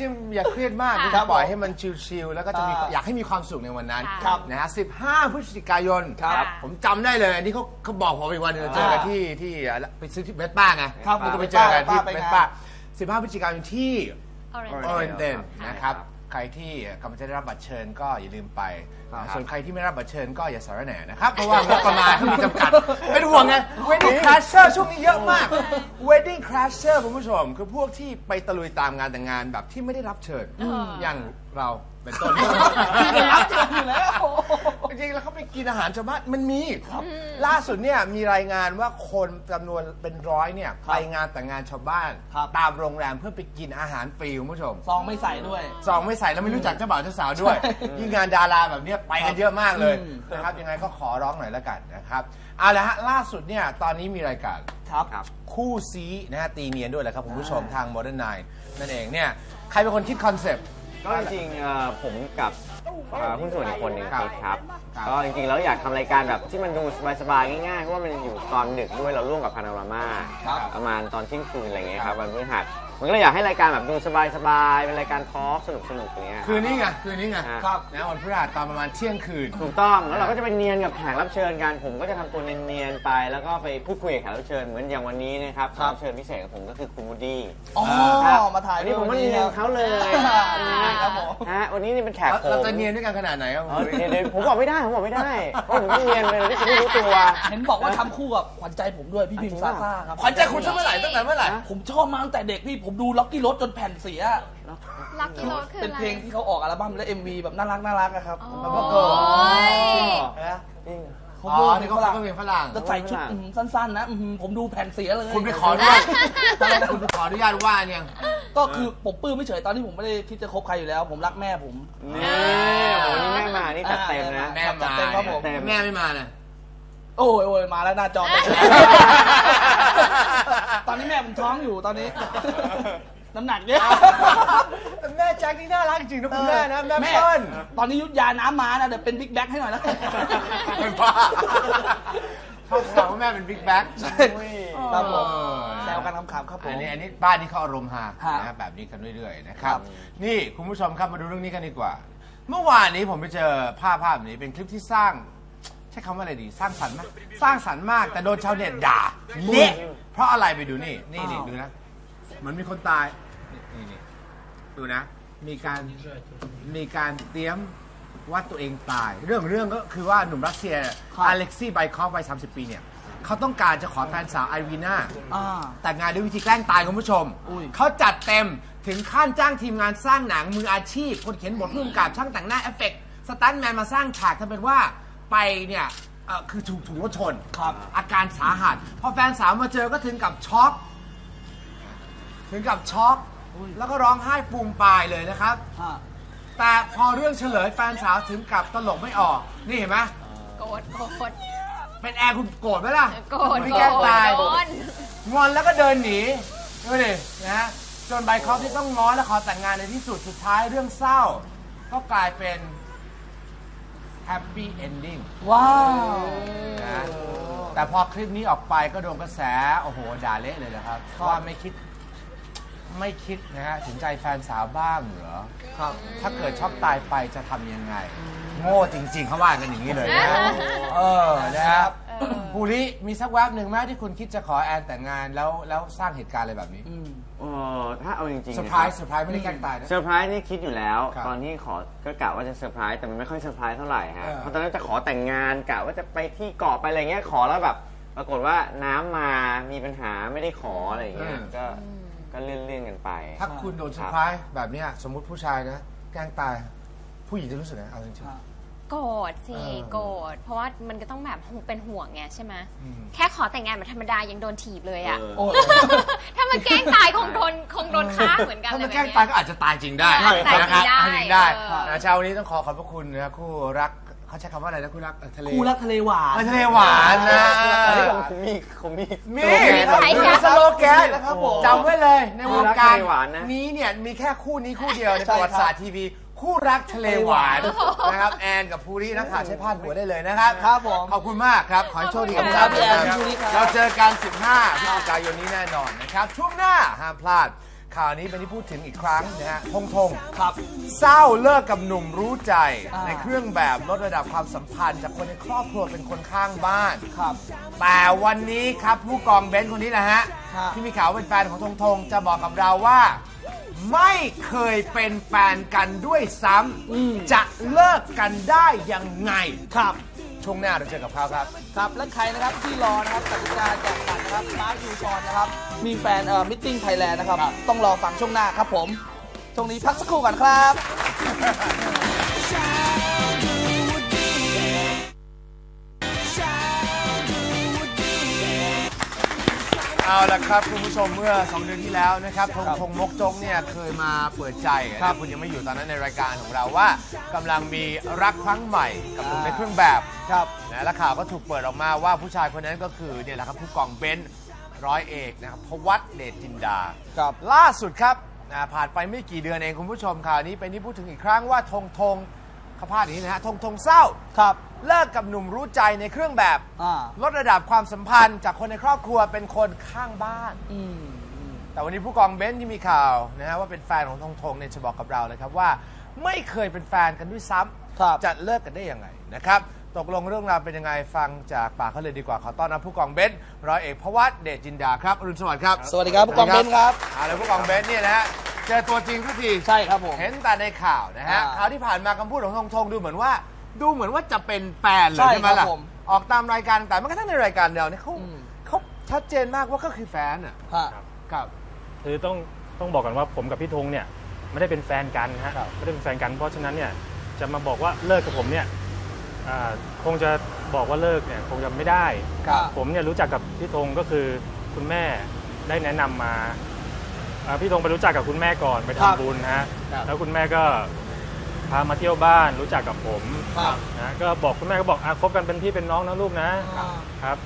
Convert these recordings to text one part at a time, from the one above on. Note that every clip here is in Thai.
ริงๆ อย่าเครียดมากค่ะจะปล่อยให้มันชิลๆแล้วก็จะมีอ่าอยากให้มีความสุขในวันนั้นครับนะฮะ15 พฤศจิกายนครับ ผมจำได้เลย อันนี้เขาเขาบอกผมอีกวันหนึงเจอกันที่ที่ไปซื้อที่เวสป้าไงครับแล้วก็ไปเจอกันที่ไปเวงานสป้า15 พฤศจิกายนที่ Orange โอเรนเตนค่ะนะครับ ใครที่กำลังจะได้รับบัตรเชิญก็อย่าลืมไป นะส่วนใครที่ไม่รับบัตรเชิญก็อย่าสารแหน่นะครับ เพราะว่างบประมาณเขามีจำกัด เป็นห่วงไง Wedding Crasher ช่วงนี้เยอะมาก Wedding Crasher คุณผู้ชม คือพวกที่ไปตะลุยตามงานแต่งงานแบบที่ไม่ได้รับเชิญ อย่างเราเป็นต้นที่ได้รับเชิญอยู่แล้ว จริงๆแล้วเขาไปกินอาหารชาวบ้านมันมีล่าสุดเนี่ยมีรายงานว่าคนจำนวนเป็นร้อยเนี่ยไปงานแต่งงานชาวบ้าน ครับ ตามโรงแรมเพื่อไปกินอาหารฟรีคุณผู้ชม ซองไม่ใส่ด้วย ซองไม่ใส่แล้วไม่รู้จักเจ้าบ่าวเจ้าสาวด้วย ยิ่งงานดาราแบบเนี้ยไปกันเยอะมากเลยอืม นะครับยังไงก็ขอร้องหน่อยแล้วกันนะครับเอาละฮะล่าสุดเนี่ยตอนนี้มีรายการครับ คู่ซีนะฮะตีเนียนด้วยแหละครับคุณผู้ชมทาง Modern Nine นั่นเองเนี่ยใครเป็นคนคิดคอนเซปต์ ก็จริงๆเอ่อผมกับเอ่อหุ้นส่วนอีกคนหนึ่งครับคิดครับ ครับก็จริงๆแล้วอยากทำรายการแบบที่มันดูสบายๆง่ายๆเพราะว่ามันอยู่ตอนดึกด้วยเราร่วมกับพานารามาครับ ประมาณตอนเที่ยงคืนอะไรเงี้ยครับวันพฤหัสมันก็เลยอยากให้รายการแบบดูสบายๆเป็นรายการทอล์กสนุกๆอย่างเงี้ย คืนนี้ไงคืนนี้ไงครับ นะวันพฤหัสตอนประมาณเที่ยงคืน ถูกต้องแล้วเราก็จะไปเนียนกับแขกรับเชิญกันผมก็จะทำตัวเนียนๆไป แล้วก็ไปพูดคุยกับแขกรับเชิญเหมือนอย่างวันนี้นะครับแขกรับเชิญพิเศษของผมก็คือคุณวูดดี้อ๋อครับมาถ่ายวันนี้ผมก็ด้วยเนียนเขาเลยครับผม ฮะวันนี้นี่เป็นแขกผมเราจะเนียนด้วยกันขนาดไหนครับอ๋อเดี๋ยวเดี๋ยวผมบอกไม่ได้ผมบอกไม่ได้เพราะผมต้องเรียนเลยที่จะไม่รู้ตัว เห็นบอกว่าทำคู่กับขวัญใจผมด้วยพี่พิมพ์ซาซ่าครับขวัญใจคุณตั้งเมื่อไหร่ตั้งแต่เมื่อไหร่ผมชอบมาตั้งแต่เด็กพี่ผมดูล็อกกี้รถจนแผ่นเสีย ลักกี้โรสคือเป็นอะไร เพลงที่เขาออกอัลบั้มและ MV แบบน่ารักน่ารักอะครับโอ้แล้วก็เกิดยนะจริงเขาอ๋พูอดนี่ถึงเขาฝรั่งก็เป็นฝรั่ง จะใส่ชุดอื้อหือสั้นๆนะอื้อหือผมดูแผ่นเสียเลยคุณไปขออนุญาตคุณไปขออนุญาตว่าเนี่ยก็คือผมปลื้มไม่เฉยตอนที่ผมไม่ได้คิดจะคบใครอยู่แล้ว ผมรักแม่ผม นี่โหนี่แม่มานี่จัดเต็มนะ แม่มาเต็มครับผม แม่ไม่มาเลย โอ้ยโอ้ยมาแล้วหน้าจอ ตอนนี้แม่ผมท้องอยู่ตอนนี้ น้ำหนักเยอะแต่แม่แจ็คนี่น่ารักจริงนะคุณแม่นะแม่ เปิ้ลตอนนี้ยุทธยาน้ำมานะเดี๋ยวเป็นบิ๊กแบ็คให้หน่อยแล้วเป็นบ้าเขาบอกว่าแม่เป็นบิ๊กแบ็คครับผมเออแซวกันคำๆครับผม อันนี้อันนี้บ้านนี้เขาอารมณ์ฮาฮะนะแบบนี้กันเรื่อยๆนะครับ นี่คุณผู้ชมครับมาดูเรื่องนี้กันดีกว่า เมื่อวานนี้ผมไปเจอภาพภาพนี้เป็นคลิปที่สร้าง ใช้คำว่าอะไรดี สร้างสรรค์มากสร้างสรรค์มากแต่โดนชาวเน็ตด่าเละเพราะอะไรไปดูนี่ นี่นี่ดูนะเหมือนมีคนตายนี่นี่ดูนะ มีการมีการเตรียมว่าตัวเองตาย เรื่องเรื่องก็คือว่าหนุ่มรัสเซียครับอเล็กซี่ไบคอฟวัย30 ปีเนี่ยเขาต้องการจะขอแฟนสาวไอรีนาอ่าแต่งงานด้วยวิธีแกล้งตายคุณผู้ชมอุ้ยเขาจัดเต็มถึงขั้นจ้างทีมงานสร้างหนังมืออาชีพ คนเขียนบทผู้กำกับช่างแต่งหน้าเอฟเฟกต์สตันท์แมนมาสร้างฉากทำเป็นว่า ไปเนี่ยเอ่อคือถูกถูกรถชนครับอาการสาหัสพอแฟนสาวมาเจอก็ถึงกับช็อกถึงกับช็อกแล้วก็ร้องไห้ปูมปายเลยนะครับอ่าแต่พอเรื่องเฉลยแฟนสาวถึงกับตลกไม่ออก นี่เห็นไหมโกรธโกรธเป็นแอร์คุณโกรธไหมล่ะโกรธไม่โกรแกล้งธตายโดนงอนแล้วก็เดินหนีดูดินะฮะจนไบคอฟที่ต้องง้อและขอแต่งงานในที่สุดสุดท้ายเรื่องเศร้า ก็กลายเป็น แฮปปี้เอนดิ้งว้าว นะแต่พอคลิปนี้ออกไปก็โดนกระแส โอ้โห ด่าเละเลยนะครับว่าไม่คิดไม่คิดนะฮะถึงใจแฟนสาวบ้างเหรอครับถ้าเกิดช็อกตายไปจะทำยังไง โง่จริงๆเขาว่ากันอย่างนี้เลยนะเออนะครับเออ ภูริมีสักแวบหนึ่งไหมที่คุณคิดจะขอแอนแต่งงานแล้วแล้วสร้างเหตุการณ์อะไรแบบนี้อืมเออถ้าเอาจริงๆเซอร์ไพรส์เซอร์ไพรส์ไม่ได้แกล้งตายนะ เซอร์ไพรส์นี่คิดอยู่แล้ว ครับตอนที่ขอก็กะว่าจะเซอร์ไพรส์แต่มันไม่ค่อยเซอร์ไพรส์เท่าไหร่ฮะเออ เพราะตอนนั้นจะขอแต่งงานกะว่าจะไปที่เกาะไปอะไรเงี้ยขอแล้วแบบปรากฏว่าน้ำมามีปัญหาไม่ได้ขออะไรเงี้ยก็ก็เลื่อนๆกันไปถ้าคุณโดนเซอร์ไพรส์แบบเนี้ยสมมุติผู้ชายนะ แกล้งตาย ผู้หญิงจะรู้สึกไงเอาจริงครับ โกรธสิเออโกรธเพราะว่ามันก็ต้องแบบเป็นห่วงไงใช่ไหมอืม แค่ขอแต่งงานแบบธรรมดายังโดนถีบเลยอะเออโอ้ย ถ้ามันแกล้งตายคงโดนคงโดนฆ่าเหมือนๆกันถ้าเลมันยแกล้งแบบตายเนี้ยก็อาจจะตายจริงได้อาจจะตายนะครับจริงได้ตายจริงได้เออ นะเช้าวันนี้ต้องขอขอบพระคุณนะคู่รักเขาใช้คำว่าอะไรนะคู่รักเอ่อทะเล คู่รักทะเลหวาน เออทะเลหวานนะ อันนี้ผมมีผมมี มีสโลแกนมีสโลแกนนะครับผมจำไว้เลยในวงการคู่รักทะเลหวานนะ นี้เนี่ยมีแค่คู่นี้คู่เดียวในใช่ประครับวัติศาสตร์ทีวี คู่รักทะเลหวานนะครับแอนกับภูรินักข่าวใช้พาดหัวได้เลยนะครับครับผมขอบคุณมากครับขอให้โชคดีกับขอบเราคุณครับพี่แอนพี่ภูริครับเราเจอกัน 15พฤศจิกายนนี้แน่นอนนะครับช่วงหน้าห้ามพลาด ข่าวนี้เป็นที่พูดถึงอีกครั้งนะฮะทงทงครับเศร้าเลิกกับหนุ่มรู้ใจอ่าในเครื่องแบบลดระดับความสัมพันธ์ จากคนในครอบครัวเป็นคนข้างบ้านครับแต่วันนี้ครับผู้กองเบนซ์คนนี้นะฮะครับที่มีข่าวว่าเป็นแฟนของทงทงจะบอกกับเราว่า ไม่เคยเป็นแฟนกันด้วยซ้อืมำจะเลิกกันได้ยังไง ครับ ช่วงหน้าเราเจอกับเขาครับ ครับและใครนะครับที่รอนะครับกติกาแจกบัตรนะครับมาร์คยูชอนนะครับ มีแฟนเอ่อมิทติ้งไทยแลนด์นะครับครับ ต้องรอฟังช่วงหน้าครับผม ช่วงนี้พักสักครู่ก่อนครับ เอาละครับคุณผู้ชมเมื่อ 2 เดือนที่แล้วนะครับทงครับทงมกจกเนี่ยเคยมาเปิดใจครันะบคุณยังไม่อยู่ตอนนั้นในรายการของเราว่ากำลังมีรักครั้งใหม่กับหนุ่มอ่าในเครื่องแบบครับนะและข่าวก็ถูกเปิดออกมาว่าผู้ชายคนนั้นก็คือเนี่ยแหละครับผู้กองเบนซ์ร้อยเอกนะครับพวัตเดชจินดาครับล่าสุดครับนะผ่านไปไม่กี่เดือนเองคุณผู้ชมข่าวนี้เป็นที่พูดถึงอีกครั้งว่าธงธงเขาพาดอย่างนี้นะฮะธงธงเศร้าครับ เลิกกับหนุ่มรู้ใจในเครื่องแบบ อ่า ลดระดับความสัมพันธ์จากคนในครอบครัวเป็นคนข้างบ้านอืมอืม แต่วันนี้ผู้กองเบนซ์ที่มีข่าวนะฮะว่าเป็นแฟนของธงธงเนี่ยจะบอกกับเราเลยครับว่า ไม่เคยเป็นแฟนกันด้วยซ้ำครับจะเลิกกันได้ยังไงนะครับ ตกลงเรื่องราวเป็นยังไงฟังจากปากเขาเลยดีกว่าขอต้อนรับผู้กองเบนซ์ร้อยเอกพวัตเดชจินดาครับอรุณสวัสดิ์ครับสวัสดีครับผู้กองเบนซ์ครับ เอาเลยผู้กองเบนซ์เนี่ยนะฮะเจอตัวจริงสักที ใช่ครับผม เห็นแต่ในข่าวนะฮะอ่า ข่าวที่ผ่านมาคำพูดของธงธงดูเหมือนว่า ดูเหมือนว่าจะเป็นแฟนเลยใช่ใช่ไหมครัล่ะบผม ออกตามรายการแต่แม้กระทั่งในรายการเดียวเนี่ยเขาอืมเขาชัดเจนมากว่าก็คือแฟนอะฮะ ครับ คือต้องต้องบอกกันว่าผมกับพี่ธงเนี่ยไม่ได้เป็นแฟนกันฮะครับ ไม่ได้เป็นแฟนกัน เพราะฉะนั้นเนี่ยจะมาบอกว่าเลิกกับผมเนี่ยอ่าคงจะบอกว่าเลิกเนี่ยคงจะไม่ได้ ครับ ผมเนี่ยรู้จักกับพี่ธงก็คือคุณแม่ได้แนะนำมาอ่าพี่ธงไปรู้จักกับคุณแม่ก่อนไปครับทำบุญนะฮะครับ แล้วคุณแม่ก็ พามาเที่ยวบ้านรู้จักกับผมครับนะก็บอกคุณแม่ก็บอกอะคบกันเป็นพี่เป็นน้องนะลูกนะอ่าครับ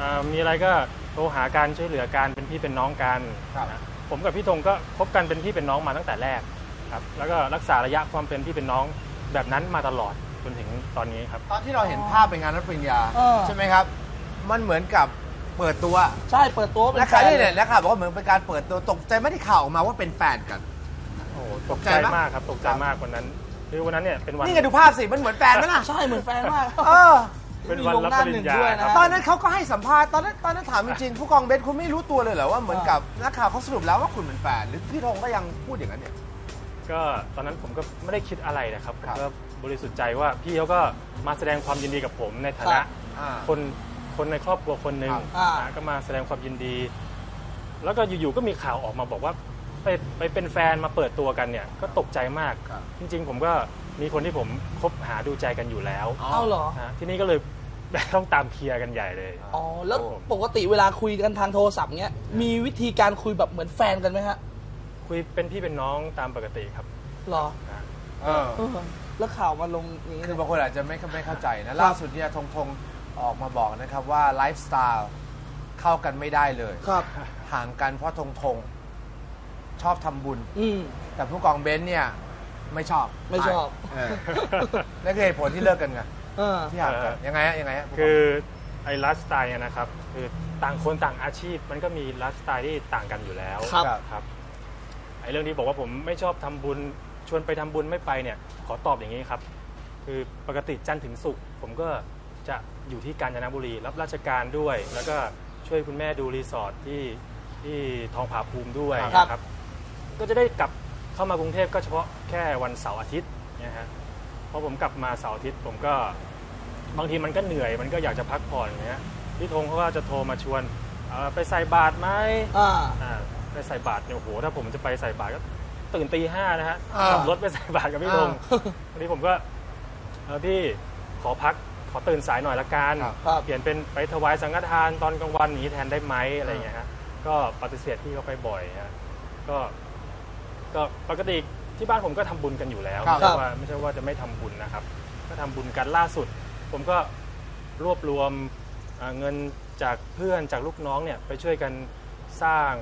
อ่ามีอะไรก็โทรหากันช่วยเหลือกันเป็นพี่เป็นน้องกันครับ นะผมกับพี่ธงก็คบกันเป็นพี่เป็นน้องมาตั้งแต่แรกครับแล้วก็รักษาระยะความเป็นพี่เป็นน้องแบบนั้นมาตลอดจนถึงตอนนี้ครับ ตอนที่เราเห็นภาพไปงานรับปริญญาเออ ใช่ไหมครับ มันเหมือนกับเปิดตัวใช่เปิดตัวเป็นนักแฟข่าวนเลนี่เนี่ยยนักข่าวบอกว่าเหมือนเป็นการเปิดตัวตกใจไม่ได้ข่าวออกมาว่าเป็นแฟนกัน โอ้โหตกใจใจไหมมากครับตกใจมากวันนั้น คือวันนั้นเนี่ยเป็นวัน นี่ไงดูภาพสิมันเหมือนแฟนไหมล่ะใช่เหมือนแฟนมากเออ เป็นวันรับปริญญามีลงหน้าหนึ่งด้วยครันะบตอนนั้นเขาก็ให้สัมภาษณ์ตอนนั้นตอนนั้นถามจริงๆผู้กองเบนคุณไม่รู้ตัวเลยเหรอว่าเหมือนกับนักข่าวเขาสรุปแล้วว่าคุณเป็นแฟนหรือพี่ธงก็ยังพูดอย่างนั้นเนี่ย ก็ตอนนั้นผมก็ไม่ได้คิดอะไรนะครับผมครับก็บริสุทธิ์ใจว่าพี่เขาก็มาแสดงความยินดีกับผมในฐาครันะบอ่าคนคนในครอบครัวคนหนึ่งครับอ่านะก็มาแสดงความยินดี แล้วก็อยู่ๆก็มีข่าวออกมาบอกว่า ไปไปเป็นแฟนมาเปิดตัวกันเนี่ยก็ตกใจมาก ครับ จริง ๆ ผมก็มีคนที่ผมคบหาดูใจกันอยู่แล้วเอาเหรอ นะที่นี่ก็เลย ต้องตามเคลียร์กันใหญ่เลย อ๋อ แล้วครับผมปกติเวลาคุยกันทางโทรศัพท์เนี้ย มีวิธีการคุยแบบเหมือนแฟนกันไหมฮะคุยเป็นพี่เป็นน้องตามปกติครับเหรอนะเออเออแล้วข่าวมาลงอย่างนี้คือบางคนอาจจะไม่ไม่เข้าใจนะ ล่าสุดเนี่ยธงธงออกมาบอกนะครับว่าไลฟ์สไตล์เข้ากันไม่ได้เลย ครับ ห่างกันเพราะธงธง ชอบทำบุญ อืม แต่ผู้กองเบนซ์เนี่ยไม่ชอบไม่ชอบเออนั่นคือเหตุผลที่เลิกกันไงเออ ที่ห่างกันยังไงฮะยังไงฮะคือไอ้ไลฟ์สไตล์เนี่ยนะครับ คือต่างคนต่างอาชีพ มันก็มีไลฟ์สไตล์ที่ต่างกันอยู่แล้วครับ ครับไอ้เรื่องที่บอกว่าผมไม่ชอบทำบุญชวนไปทำบุญไม่ไปเนี่ย ขอตอบอย่างนี้ครับ คือปกติจันทร์ถึงศุกร์ผมก็จะอยู่ที่กาญจนบุรี รับราชการด้วย แล้วก็ช่วยคุณแม่ดูรีสอร์ทที่ที่ทองผาภูมิด้วยครับ นะครับ ก็จะได้กลับเข้ามากรุงเทพก็เฉพาะแค่วันเสาร์อาทิตย์เนี่ยฮะพอผมกลับมาเสาร์อาทิตย์ผมก็บางทีมันก็เหนื่อยมันก็อยากจะพักผ่อนอย่างเงี้ยพี่ธงเขาก็จะโทรมาชวนเอ่อไปใส่บาตรไหมอ่าอ่าไปใส่บาตรเนี่ยโอ้โหถ้าผมจะไปใส่บาตรก็ตื่นตีห้านะฮะอ่าขับรถไปใส่บาตรกับพี่ธงวันนี้ผมก็เออพี่ขอพักขอตื่นสายหน่อยละกันครับครับเปลี่ยนเป็นไปถวายสังฆทานตอนกลางวันอย่างนี้แทนได้ไหมอะไรอย่างเงี้ยฮะก็ปฏิเสธพี่เขาไปบ่อยฮะก็ ก็ปกติที่บ้านผมก็ทำบุญกันอยู่แล้วครับ ไม่ใช่ว่าไม่ใช่ว่าจะไม่ทำบุญนะครับ ก็ทำบุญกันล่าสุด ผมก็รวบรวมเอ่อเงินจากเพื่อนจากลูกน้องเนี่ยไปช่วยกันสร้าง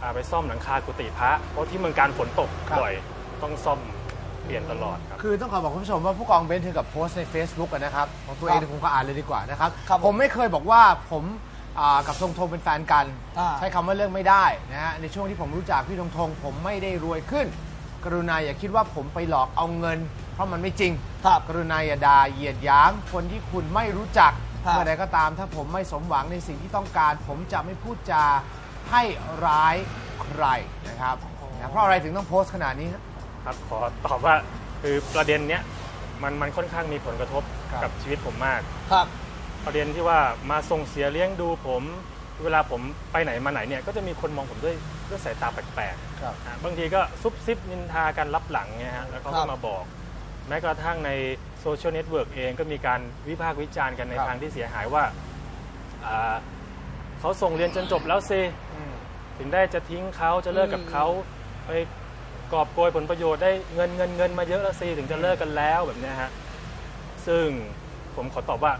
อ่าไปซ่อมหลังคากุฏิพระ เพราะที่เมืองการฝนตกครับ บ่อยต้องซ่อมเปลี่ยนตลอดครับ คือต้องขอบอกคุณผู้ชมว่าผู้กองเบนซ์ถึงกับโพสต์ใน Facebook อะนะครับ ของตัวเองครับผมก็อ่านเลยดีกว่านะครับ ครับผม ผมไม่เคยบอกว่าผม อ่ากับทงทงเป็นแฟนกัน อ่า ใช้คำว่าเรื่องไม่ได้นะฮะในช่วงที่ผมรู้จักพี่ทงทงผมไม่ได้รวยขึ้น กรุณาอย่าคิดว่าผมไปหลอกเอาเงิน เพราะมันไม่จริง ครับ กรุณาอย่าด่าเหยียดหยามคนที่คุณไม่รู้จักครับ เมื่อใดก็ตามถ้าผมไม่สมหวังในสิ่งที่ต้องการ ผมจะไม่พูดจาให้ร้ายใครนะครับนะเพราะอะไรถึงต้องโพสต์ขนาดนี้ฮะ ครับขอตอบว่าคือประเด็นเนี้ยมันมันค่อนข้างมีผลกระทบครับ กับชีวิตผมมาก ครับ ประเด็นที่ว่ามาส่งเสียเลี้ยงดูผม เวลาผมไปไหนมาไหนเนี่ยก็จะมีคนมองผมด้วยด้วยสายตาแปลกครับๆอะบางทีก็ซุบซิบนินทากันรับหลังเนี่ยฮะแล้วเขาครัก็บมาบอก แม้กระทั่งในโซเชียลเน็ตเวิร์กเองก็มีการวิพากษ์วิจารณ์กันในครับ ทางที่เสียหายว่าอ่าเขาส่งเรียนจนจบแล้วสิถึงได้จะทิ้งเขาจะเลิกกับเขาไปกอบโกยผลประโยชน์ได้เงินเงินเงินมาเยอะแล้วสิถึงจะเลิกกันแล้วแบบเนี้ยฮะซึ่งผมขอตอบว่า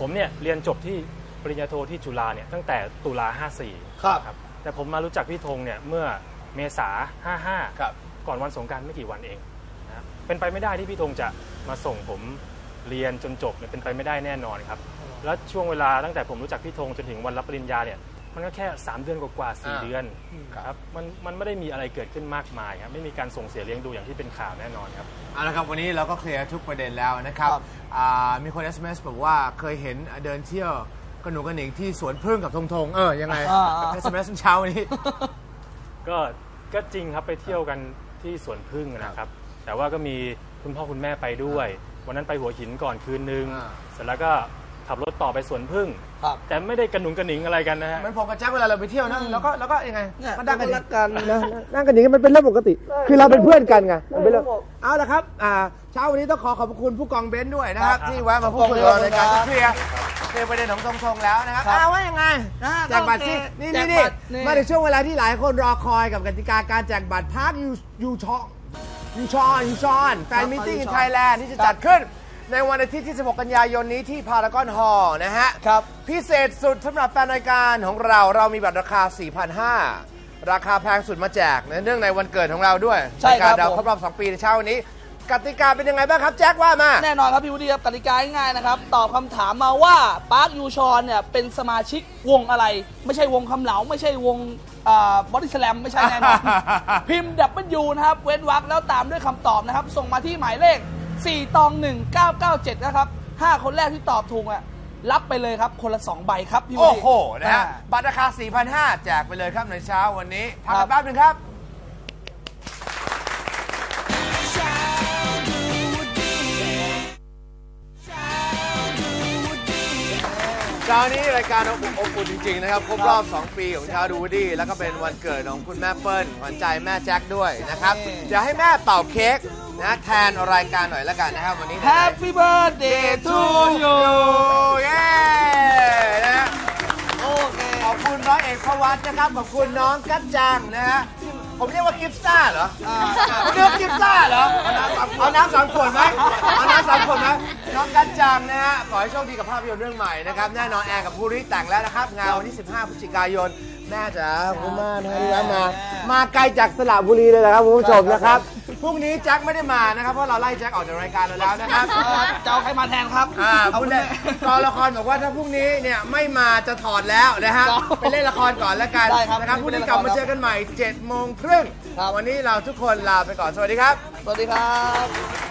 ผมเนี่ยเรียนจบที่ปริญญาโทที่จุฬาเนี่ยตั้งแต่ตุลา54ครับ แต่ผมมารู้จักพี่ธงเนี่ยเมื่อเมษาครับ55ก่อนวันสงกรารไม่กี่วันเองนะครับเป็นไปไม่ได้ที่พี่ธงจะมาส่งผมเรียนจนจบเนี่ยเป็นไปไม่ได้แน่นอนครับ แล้วช่วงเวลาตั้งแต่ผมรู้จักพี่ธงจนถึงวันรับปริญญาเนี่ย มันก็แค่ 3 เดือนกว่าๆอ่า4เดือนครับครับมันมันไม่ได้มีอะไรเกิดขึ้นมากมายครับไม่มีการส่งเสียเลี้ยงดูอย่างที่เป็นข่าวแน่นอนครับ เอาละครับวันนี้เราก็เคลียร์ทุกประเด็นแล้วนะครับครับอ่ามีคน SMS บอกว่าเคยเห็นเดินเที่ยวกระหนูกระหนิงที่สวนพึ่งกับธงธงเออยังไง อ่าอ่า SMS เช้าวันนี้ ก็ก็จริงครับไปเที่ยวกันที่สวนพึ่งนะครับ แต่ว่าก็มีคุณพ่อคุณแม่ไปด้วย วันนั้นไปหัวหินก่อนคืนนึง อ่า เสร็จแล้วก็ ขับรถต่อไปสวนพึ่ง ครับแต่ไม่ได้กระหนุงกระหนิงอะไรกันนะฮะ เหมือนผมกับแจ็คเวลาเราไปเที่ยวนะแล้วก็แล้วก็ยังไงเนี่ยก็นั่งกันรักกันนะนั่งกันอย่างนี้มันเป็นเรื่องปกติ คือเราเป็นเพื่อนกันไงมันเป็นเรื่องครับผมเอาละครับอ่าเช้าวันนี้ต้องขอขอบคุณผู้กองเบนซ์ด้วยนะครับครับที่แวะมาพูดคุยกับเราในการครับเคลียร์เคลียร์ประเด็นของธงธงแล้วนะครับครับอ้าวว่ายังไงอ่าแจกบัตรสิโอเคนี่แจนี่กนี่บัตรนี่มาถึงช่วงเวลาที่หลายคนรอคอยกับกติกาการแจกบัตรพาร์คยูยูชองยูชอนยูชอนแฟนมิทติ้งในไทยแลนด์ที่จะจัดขึ้น ในวันอาทิตย์ที่ 16 กันยายนนี้ที่พารากอนฮอลล์นะฮะ ครับ พิเศษสุดสำหรับแฟนรายการของเราเรามีบัตรราคา 4,500 ราคาแพงสุดมาแจกนะเนื่องในวันเกิดของเราด้วยใช่ครับ นการดาวผมครบรอบ 2 ปีในเช้าวันนี้ กติกาเป็นยังไงบ้างครับ แจ็คว่ามา แน่นอนครับพี่วุฒิครับกติกาง่ายๆนะครับ ตอบคำถามมาว่าปาร์คยูชอนเนี่ยเป็นสมาชิกวงอะไร ไม่ใช่วงคำเหลา ไม่ใช่วงบอดี้สแลมไม่ใช่แน่นอน พิมพ์ดับเบิลยูนะครับ เว้นวรรคแล้วตามด้วยคำตอบนะครับ ส่งมาที่หมายเลข 4 ตอง 1997 นะครับ 5 คนแรกที่ตอบถูกอะรับไปเลยครับคนละ 2 ใบครับพี่วุโอ้ฒิ โห นะฮะ อ่า บัตรราคา 4,500 แจกไปเลยครับในเช้าวันนี้พักครักับนแป๊บหนึงครับ เช้านี้รายการอบอุ่นอบอุ่นจริง ๆ นะครับ ครบรอบ 2 ปีของเช้าดูวดี้แล้วก็เป็นวันเกิดของคุณแม่เปิ้ลขวัญใจแม่แจ็คด้วยนะครับนี่เดี๋ยวให้แม่เป่าเค้ก นะแทนรายการหน่อยละกันนะครับวันนี้ Happy birthday to you เย้นะฮะโอเคขอบคุณร้อยเอกพวัตนะครับขอบคุณน้องกัจจังนะฮะที่ผมเรียกว่ากิฟซ่าเหรออ่าผมเรียกว่ากิฟซ่าเหรอเอาน้ำสามขวดไหมเอาน้ำสามขวดไหมน้องกัจจังนะฮะขอให้โชคดีกับภาพยนตร์เรื่องใหม่นะครับแน่นอนแอนกับภูริแต่งแล้วนะครับงานวันที่ 15พฤศจิกายนแม่จ๋าขอบคุณมากนะที่แวะมา มาไกลจากสระบุรีเลยนะครับคุณผู้ชมนะครับ พรุ่งนี้แจ็คไม่ได้มานะครับ เพราะเราไล่แจ็คออกจากรายการเราแล้วนะครับ จะเอาใครมาแทนครับอ่าเอาคุณคุณเนี่แม่ยกองละครบอกว่าถ้าพรุ่งนี้เนี่ยไม่มาจะถอดแล้วนะฮะครับไปเล่นละครก่อนแล้วกันได้ครับนะครับพรุ่งนี้ไปเล่นกลับมาละครเจอกันใหม่7โมงครึ่งครับ วันนี้เราทุกคนลาไปก่อน สวัสดีครับ สวัสดีครับ